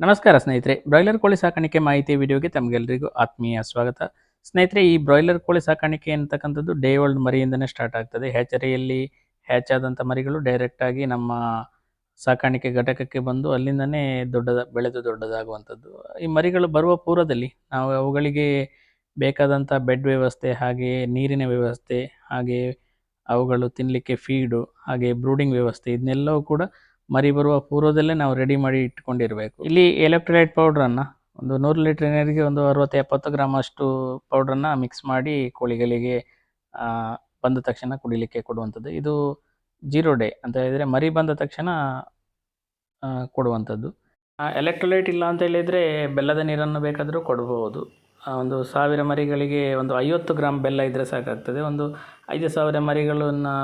ನಮಸ್ಕಾರ ಸ್ನೇಹಿತರೆ. ಬ್ರಾಯ್ಲರ್ ಕೋಳಿ ಸಾಕಾಣಿಕೆ ಮಾಹಿತಿ ವಿಡಿಯೋಗೆ ತಮಗೆಲ್ಲರಿಗೂ ಆತ್ಮೀಯ ಸ್ವಾಗತ. ಸ್ನೇಹಿತರೆ, ಈ ಬ್ರಾಯ್ಲರ್ ಕೋಳಿ ಸಾಕಾಣಿಕೆ ಅಂತಕ್ಕಂಥದ್ದು ಡೇ ಓಲ್ಡ್ ಮರಿಯಿಂದನೇ ಸ್ಟಾರ್ಟ್ ಆಗ್ತದೆ. ಹ್ಯಾಚರಿಯಲ್ಲಿ ಹ್ಯಾಚ್ ಆದಂಥ ಮರಿಗಳು ಡೈರೆಕ್ಟಾಗಿ ನಮ್ಮ ಸಾಕಾಣಿಕೆ ಘಟಕಕ್ಕೆ ಬಂದು ಅಲ್ಲಿಂದನೇ ದೊಡ್ಡದ, ಬೆಳೆದು ದೊಡ್ಡದಾಗುವಂಥದ್ದು. ಈ ಮರಿಗಳು ಬರುವ ಪೂರ್ವದಲ್ಲಿ ನಾವು ಅವುಗಳಿಗೆ ಬೇಕಾದಂಥ ಬೆಡ್ ವ್ಯವಸ್ಥೆ ಹಾಗೆ ನೀರಿನ ವ್ಯವಸ್ಥೆ ಹಾಗೆ ಅವುಗಳು ತಿನ್ನಲಿಕ್ಕೆ ಫೀಡು ಹಾಗೆ ಬ್ರೂಡಿಂಗ್ ವ್ಯವಸ್ಥೆ, ಇದನ್ನೆಲ್ಲವೂ ಕೂಡ ಮರಿ ಬರುವ ಪೂರ್ವದಲ್ಲೇ ನಾವು ರೆಡಿ ಮಾಡಿ ಇಟ್ಕೊಂಡಿರಬೇಕು. ಇಲ್ಲಿ ಎಲೆಕ್ಟ್ರೋಲೈಟ್ ಪೌಡ್ರನ್ನು ಒಂದು ನೂರು ಲೀಟರ್ ನೀರಿಗೆ ಒಂದು ಅರವತ್ತು ಎಪ್ಪತ್ತು ಗ್ರಾಮ್ ಅಷ್ಟು ಪೌಡ್ರನ್ನು ಮಿಕ್ಸ್ ಮಾಡಿ ಕೋಳಿಗಳಿಗೆ ಬಂದ ತಕ್ಷಣ ಕುಡಿಲಿಕ್ಕೆ ಕೊಡುವಂಥದ್ದು. ಇದು ಜೀರೋ ಡೇ ಅಂತ ಹೇಳಿದರೆ ಮರಿ ಬಂದ ತಕ್ಷಣ ಕೊಡುವಂಥದ್ದು. ಎಲೆಕ್ಟ್ರೋಲೈಟ್ ಇಲ್ಲ ಅಂತ ಹೇಳಿದರೆ ಬೆಲ್ಲದ ನೀರನ್ನು ಬೇಕಾದರೂ ಕೊಡಬಹುದು ಒಂದು ಸಾವಿರ ಮರಿಗಳಿಗೆ ಒಂದು ಐವತ್ತು ಗ್ರಾಮ್ ಬೆಲ್ಲ ಇದ್ದರೆ ಸಾಕಾಗ್ತದೆ. ಒಂದು ಐದು ಸಾವಿರ ಮರಿಗಳನ್ನು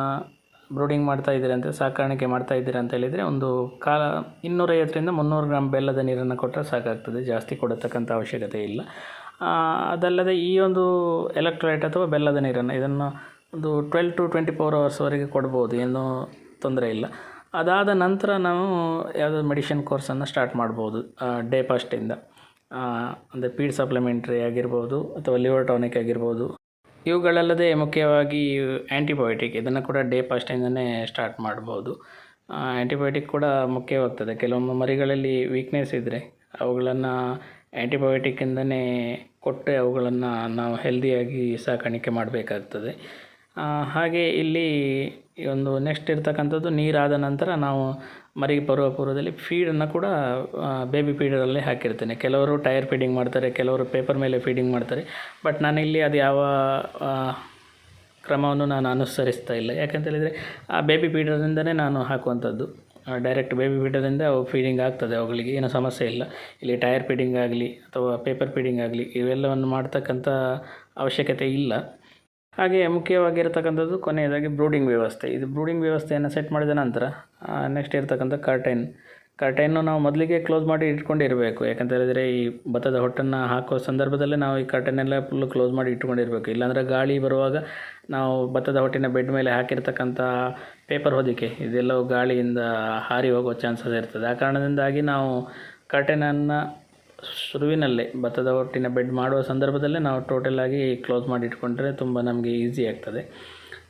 ಬ್ರೂಡಿಂಗ್ ಮಾಡ್ತಾ ಇದ್ದೀರ ಅಂತ, ಸಾಕಾಣಿಕೆ ಮಾಡ್ತಾ ಅಂತ ಹೇಳಿದರೆ ಒಂದು ಕಾಲ, ಇನ್ನೂರೈವತ್ತರಿಂದ ಮುನ್ನೂರು ಗ್ರಾಮ್ ಬೆಲ್ಲದ ನೀರನ್ನು ಕೊಟ್ಟರೆ ಸಾಕಾಗ್ತದೆ, ಜಾಸ್ತಿ ಕೊಡತಕ್ಕಂಥ ಅವಶ್ಯಕತೆ ಇಲ್ಲ. ಅದಲ್ಲದೆ ಈ ಒಂದು ಎಲೆಕ್ಟ್ರೋಲೈಟ್ ಅಥವಾ ಬೆಲ್ಲದ ನೀರನ್ನು ಇದನ್ನು ಒಂದು ಟ್ವೆಲ್ ಟು ಟ್ವೆಂಟಿ ಫೋರ್ ಅವರ್ಸ್ವರೆಗೆ ಕೊಡ್ಬೋದು, ಏನೂ ತೊಂದರೆ ಇಲ್ಲ. ಅದಾದ ನಂತರ ನಾವು ಯಾವುದೋ ಮೆಡಿಷನ್ ಕೋರ್ಸನ್ನು ಸ್ಟಾರ್ಟ್ ಮಾಡ್ಬೋದು ಡೇ ಫಸ್ಟಿಂದ ಅಂದರೆ ಪೀಡ್ ಸಪ್ಲಿಮೆಂಟ್ರಿ ಆಗಿರ್ಬೋದು ಅಥವಾ ಲಿವರ್ ಟಾನಿಕ್ ಆಗಿರ್ಬೋದು ಇವುಗಳಲ್ಲದೆ ಮುಖ್ಯವಾಗಿ ಆ್ಯಂಟಿಬಯೋಟಿಕ್ ಇದನ್ನು ಕೂಡ ಡೇ ಫಸ್ಟಿಂದನೇ ಸ್ಟಾರ್ಟ್ ಮಾಡ್ಬೋದು. ಆ್ಯಂಟಿಬಯೋಟಿಕ್ ಕೂಡ ಮುಖ್ಯವಾಗ್ತದೆ. ಕೆಲವೊಮ್ಮೆ ಮರಿಗಳಲ್ಲಿ ವೀಕ್ನೆಸ್ ಇದ್ದರೆ ಅವುಗಳನ್ನು ಆ್ಯಂಟಿಬಯೋಟಿಕ್ಕಿಂದನೇ ಕೊಟ್ಟು ಅವುಗಳನ್ನು ನಾವು ಹೆಲ್ದಿಯಾಗಿ ಸಾಕಾಣಿಕೆ ಮಾಡಬೇಕಾಗ್ತದೆ. ಹಾಗೆ ಇಲ್ಲಿ ಒಂದು ನೆಕ್ಸ್ಟ್ ಇರ್ತಕ್ಕಂಥದ್ದು ನೀರಾದ ನಂತರ ನಾವು ಮರಿಗೆ ಬರುವ ಪೂರ್ವದಲ್ಲಿ ಫೀಡನ್ನು ಕೂಡ ಬೇಬಿ ಫೀಡರಲ್ಲೇ ಹಾಕಿರ್ತೇನೆ. ಕೆಲವರು ಟೈರ್ ಫೀಡಿಂಗ್ ಮಾಡ್ತಾರೆ, ಕೆಲವರು ಪೇಪರ್ ಮೇಲೆ ಫೀಡಿಂಗ್ ಮಾಡ್ತಾರೆ. ಬಟ್ ನಾನಿಲ್ಲಿ ಅದು ಯಾವ ಕ್ರಮವನ್ನು ನಾನು ಅನುಸರಿಸ್ತಾ ಇಲ್ಲ. ಯಾಕೆಂತೇಳಿದರೆ ಆ ಬೇಬಿ ಫೀಡರಿಂದನೇ ನಾನು ಹಾಕುವಂಥದ್ದು. ಡೈರೆಕ್ಟ್ ಬೇಬಿ ಫೀಡರಿಂದ ಅವು ಫೀಡಿಂಗ್ ಆಗ್ತದೆ ಅವುಗಳಿಗೆ, ಏನೂ ಸಮಸ್ಯೆ ಇಲ್ಲ. ಇಲ್ಲಿ ಟೈರ್ ಫೀಡಿಂಗ್ ಆಗಲಿ ಅಥವಾ ಪೇಪರ್ ಫೀಡಿಂಗ್ ಆಗಲಿ, ಇವೆಲ್ಲವನ್ನು ಮಾಡ್ತಕ್ಕಂಥ ಅವಶ್ಯಕತೆ ಇಲ್ಲ. ಹಾಗೆ ಮುಖ್ಯವಾಗಿರ್ತಕ್ಕಂಥದ್ದು ಕೊನೆಯದಾಗಿ ಬ್ರೂಡಿಂಗ್ ವ್ಯವಸ್ಥೆ. ಇದು ಬ್ರೂಡಿಂಗ್ ವ್ಯವಸ್ಥೆಯನ್ನು ಸೆಟ್ ಮಾಡಿದ ನಂತರ ನೆಕ್ಸ್ಟ್ ಇರ್ತಕ್ಕಂಥ ಕರ್ಟೈನ್ ಕರ್ಟೈನ್ನು ನಾವು ಮೊದಲಿಗೆ ಕ್ಲೋಸ್ ಮಾಡಿ ಇಟ್ಕೊಂಡಿರಬೇಕು ಯಾಕಂತ ಹೇಳಿದರೆ ಈ ಭತ್ತದ ಹೊಟ್ಟನ್ನು ಹಾಕೋ ಸಂದರ್ಭದಲ್ಲೇ ನಾವು ಈ ಕರ್ಟೈನೆಲ್ಲ ಫುಲ್ಲು ಕ್ಲೋಸ್ ಮಾಡಿ ಇಟ್ಕೊಂಡಿರಬೇಕು ಇಲ್ಲಾಂದರೆ ಗಾಳಿ ಬರುವಾಗ ನಾವು ಭತ್ತದ ಹೊಟ್ಟಿನ ಬೆಡ್ ಮೇಲೆ ಹಾಕಿರ್ತಕ್ಕಂಥ ಪೇಪರ್ ಹೊದಿಕೆ, ಇದೆಲ್ಲವೂ ಗಾಳಿಯಿಂದ ಹಾರಿ ಹೋಗೋ ಚಾನ್ಸಸ್ ಇರ್ತದೆ. ಆ ಕಾರಣದಿಂದಾಗಿ ನಾವು ಕರ್ಟೈನನ್ನು ಶುರುವಿನಲ್ಲೇ ಭತ್ತದ ಹೊಟ್ಟಿನ ಬೆಡ್ ಮಾಡುವ ಸಂದರ್ಭದಲ್ಲೇ ನಾವು ಟೋಟಲ್ ಆಗಿ ಕ್ಲೋಸ್ ಮಾಡಿ ಇಟ್ಕೊಂಡ್ರೆ ತುಂಬ ನಮಗೆ ಈಸಿ ಆಗ್ತದೆ.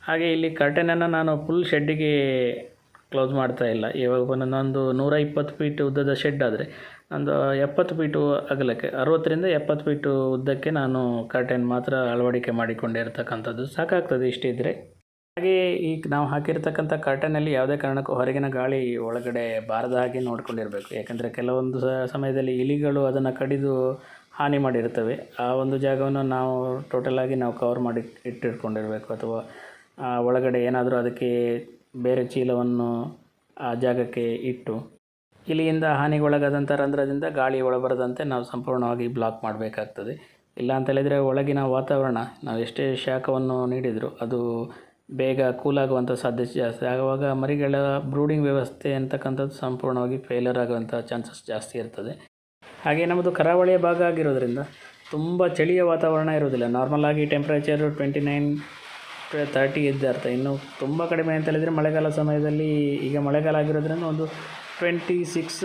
ಹಾಗೆ ಇಲ್ಲಿ ಕರ್ಟನನ್ನು ನಾನು ಫುಲ್ ಶೆಡ್ಡಿಗೆ ಕ್ಲೋಸ್ ಮಾಡ್ತಾ ಇಲ್ಲ. ಇವಾಗ ನನ್ನೊಂದು ನೂರ ಇಪ್ಪತ್ತು ಫೀಟ್ ಉದ್ದದ ಶೆಡ್ ಆದರೆ ಒಂದು ಎಪ್ಪತ್ತು ಫೀಟು ಅಗಲಕ್ಕೆ, ಅರವತ್ತರಿಂದ ಎಪ್ಪತ್ತು ಫೀಟು ಉದ್ದಕ್ಕೆ ನಾನು ಕರ್ಟನ್ ಮಾತ್ರ ಅಳವಡಿಕೆ ಮಾಡಿಕೊಂಡಿರ್ತಕ್ಕಂಥದ್ದು ಸಾಕಾಗ್ತದೆ ಇಷ್ಟಿದ್ರೆ. ಹಾಗೆ ಈಗ ನಾವು ಹಾಕಿರ್ತಕ್ಕಂಥ ಕರ್ಟನಲ್ಲಿ ಯಾವುದೇ ಕಾರಣಕ್ಕೂ ಹೊರಗಿನ ಗಾಳಿ ಒಳಗಡೆ ಬಾರದ ಹಾಗೆ ನೋಡಿಕೊಂಡಿರಬೇಕು. ಯಾಕಂದರೆ ಕೆಲವೊಂದು ಸಮಯದಲ್ಲಿ ಇಲಿಗಳು ಅದನ್ನು ಕಡಿದು ಹಾನಿ ಮಾಡಿರ್ತವೆ ಆ ಒಂದು ಜಾಗವನ್ನು ನಾವು ಟೋಟಲಾಗಿ ನಾವು ಕವರ್ ಮಾಡಿ ಇಟ್ಟಿಟ್ಕೊಂಡಿರಬೇಕು. ಅಥವಾ ಒಳಗಡೆ ಏನಾದರೂ ಅದಕ್ಕೆ ಬೇರೆ ಚೀಲವನ್ನು ಆ ಜಾಗಕ್ಕೆ ಇಟ್ಟು ಇಲಿಯಿಂದ ಹಾನಿಗೊಳಗಾದಂಥ ರಂಧ್ರದಿಂದ ಗಾಳಿ ಒಳಬರದಂತೆ ನಾವು ಸಂಪೂರ್ಣವಾಗಿ ಬ್ಲಾಕ್ ಮಾಡಬೇಕಾಗ್ತದೆ. ಇಲ್ಲ ಅಂತ ಹೇಳಿದರೆ ಒಳಗಿನ ವಾತಾವರಣ ನಾವು ಎಷ್ಟೇ ಶಾಖವನ್ನು ನೀಡಿದರೂ ಅದು ಬೇಗ ಕೂಲಾಗುವಂಥ ಸಾಧ್ಯತೆ ಜಾಸ್ತಿ. ಆಗುವಾಗ ಮರಿಗಳ ಬ್ರೂಡಿಂಗ್ ವ್ಯವಸ್ಥೆ ಅಂತಕ್ಕಂಥದ್ದು ಸಂಪೂರ್ಣವಾಗಿ ಫೇಲರ್ ಆಗುವಂಥ ಚಾನ್ಸಸ್ ಜಾಸ್ತಿ ಇರ್ತದೆ. ಹಾಗೆ ನಮ್ಮದು ಕರಾವಳಿಯ ಭಾಗ ಆಗಿರೋದ್ರಿಂದ ತುಂಬ ಚಳಿಯ ವಾತಾವರಣ ಇರೋದಿಲ್ಲ ನಾರ್ಮಲ್ ಆಗಿ ಟೆಂಪ್ರೇಚರು ಟ್ವೆಂಟಿ ನೈನ್ ತರ್ಟಿ ಇದ್ದಾರ್ಥ ಇನ್ನು ತುಂಬ ಕಡಿಮೆ ಅಂತ ಹೇಳಿದರೆ ಮಳೆಗಾಲ ಸಮಯದಲ್ಲಿ ಈಗ ಮಳೆಗಾಲ ಆಗಿರೋದ್ರಿಂದ ಒಂದು twenty six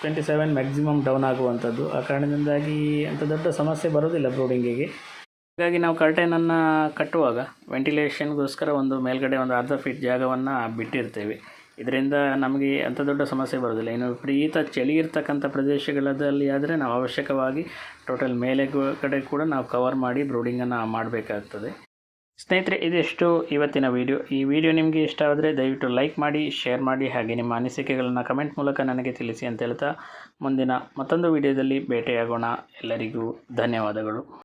twenty seven maximum down ಆಗುವಂಥದ್ದು. ಆ ಕಾರಣದಿಂದಾಗಿ ಅಂಥ ದೊಡ್ಡ ಸಮಸ್ಯೆ ಬರೋದಿಲ್ಲ ಬ್ರೂಡಿಂಗಿಗೆ ಹಾಗಾಗಿ ನಾವು ಕರ್ಟೈನನ್ನು ಕಟ್ಟುವಾಗ ವೆಂಟಿಲೇಷನ್ಗೋಸ್ಕರ ಒಂದು ಮೇಲ್ಗಡೆ ಒಂದು ಅರ್ಧ ಫೀಟ್ ಜಾಗವನ್ನು ಬಿಟ್ಟಿರ್ತೇವೆ. ಇದರಿಂದ ನಮಗೆ ಅಂಥ ದೊಡ್ಡ ಸಮಸ್ಯೆ ಬರೋದಿಲ್ಲ ಇನ್ನು ವಿಪರೀತ ಚಳಿ ಇರ್ತಕ್ಕಂಥ ಪ್ರದೇಶಗಳಲ್ಲಿ ಆದರೆ ನಾವು ಅವಶ್ಯಕವಾಗಿ ಟೋಟಲ್ ಮೇಲೆ ಕಡೆ ಕೂಡ ನಾವು ಕವರ್ ಮಾಡಿ ಬ್ರೂಡಿಂಗನ್ನು ಮಾಡಬೇಕಾಗ್ತದೆ. ಸ್ನೇಹಿತರೆ, ಇದಿಷ್ಟು ಇವತ್ತಿನ ವಿಡಿಯೋ. ಈ ವಿಡಿಯೋ ನಿಮಗೆ ಇಷ್ಟ ಆದರೆ ದಯವಿಟ್ಟು ಲೈಕ್ ಮಾಡಿ, ಶೇರ್ ಮಾಡಿ ಹಾಗೆ ನಿಮ್ಮ ಅನಿಸಿಕೆಗಳನ್ನು ಕಮೆಂಟ್ ಮೂಲಕ ನನಗೆ ತಿಳಿಸಿ ಅಂತ ಹೇಳ್ತಾ ಮುಂದಿನ ಮತ್ತೊಂದು ವಿಡಿಯೋದಲ್ಲಿ ಭೇಟಿಯಾಗೋಣ. ಎಲ್ಲರಿಗೂ ಧನ್ಯವಾದಗಳು.